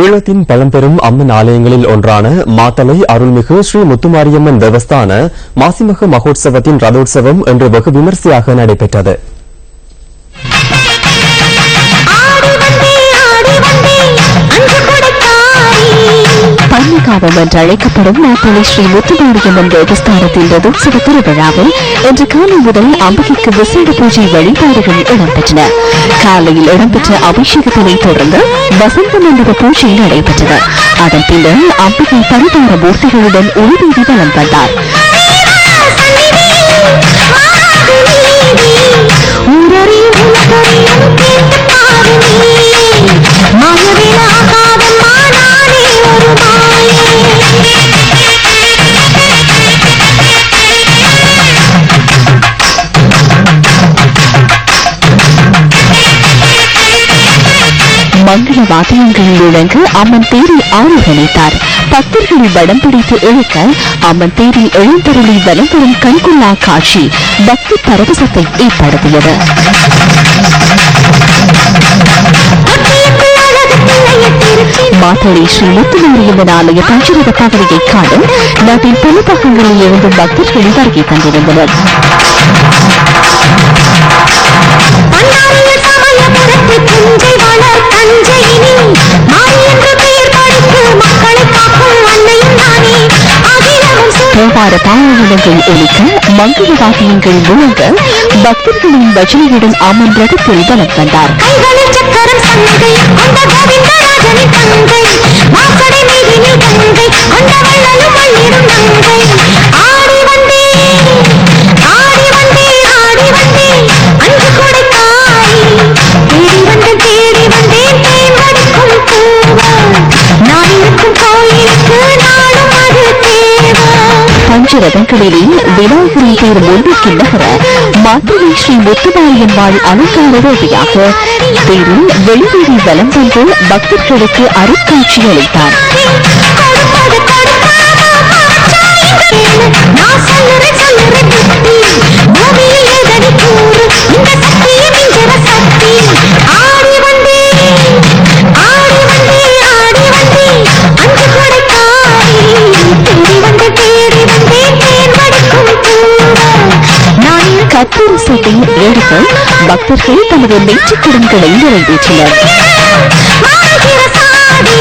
ஈழத்தின் பழம்பெரும் அம்மன் ஆலயங்களில் ஒன்றான மாத்தலை அருள்மிகு ஸ்ரீ முத்துமாரியம்மன் தேவஸ்தான மாசிமக மகோத்சவத்தின் ரதோற்சவம் இன்று வெகு விமர்சையாக நடைபெற்றது. பன்னிகாவம் என்று அழைக்கப்படும் மாத்தளை ஸ்ரீ முத்துமாரியம்மன் தேவஸ்தானத்தில் ரதோத்சவ திருவிழாவில் இன்று காலை முதல் அம்பிகைக்கு விசேட பூஜை வழிபாடுகள் இடம்பெற்றன. காலையில் இடம்பெற்ற அபிஷேகத்தினை தொடர்ந்து வசந்த மண்டப பூஜை நடைபெற்றது. அதன் பின்னர் அம்பிகை பரிதார மூர்த்திகளுடன் உள்வீதி வலம் வந்தார். மங்கள வாத்தியங்கள் முழங்க அம்மன் தேரை ஆரோகணித்தார் பக்தர்களை வடம் பிடித்து இழுக்க அம்மன் தேரில் எழுந்தருளை வலம் வரும் கண்கொள்ளா காட்சி பக்தி பரவசத்தை ஏற்படுத்தியது. ஒட்டியக்குள் மாத்தளை ஸ்ரீ முத்துமாரியம்மன் ஆலய பஞ்சரத பகுதியை காண நாட்டின் பல பக்கங்களில் இருந்து பக்தர்கள் வருகை தந்திருந்தனர். அகிலமும் பாவனங்கள் ஒழிக்க மங்கள வாத்தியங்கள் முழங்க பக்தர்களின் பஜனையுடன் அம்மன் ரதத்தில் வலம் வந்தார் பஞ்சரதங்களிலே விநாயகரின் பேர் முன்னுக்கு நகர மாத்திரை ஸ்ரீ முத்துமாரியம்மாள் அலங்கார ரூபியாக தேரில் வெளிவீதி வலம் வந்து பக்தர்களுக்கு அருட்காட்சி அளித்தார். கொடுப்பது கொடுக்காம நான் சொல்லுறேன் சொல்லுறேன் நான் கத்தூர் சீட்டை எடுத்து பக்தர்கள் தமது நெற்றிக்கடன்களை நிறைவேற்றினர். மாறுகிற சாதி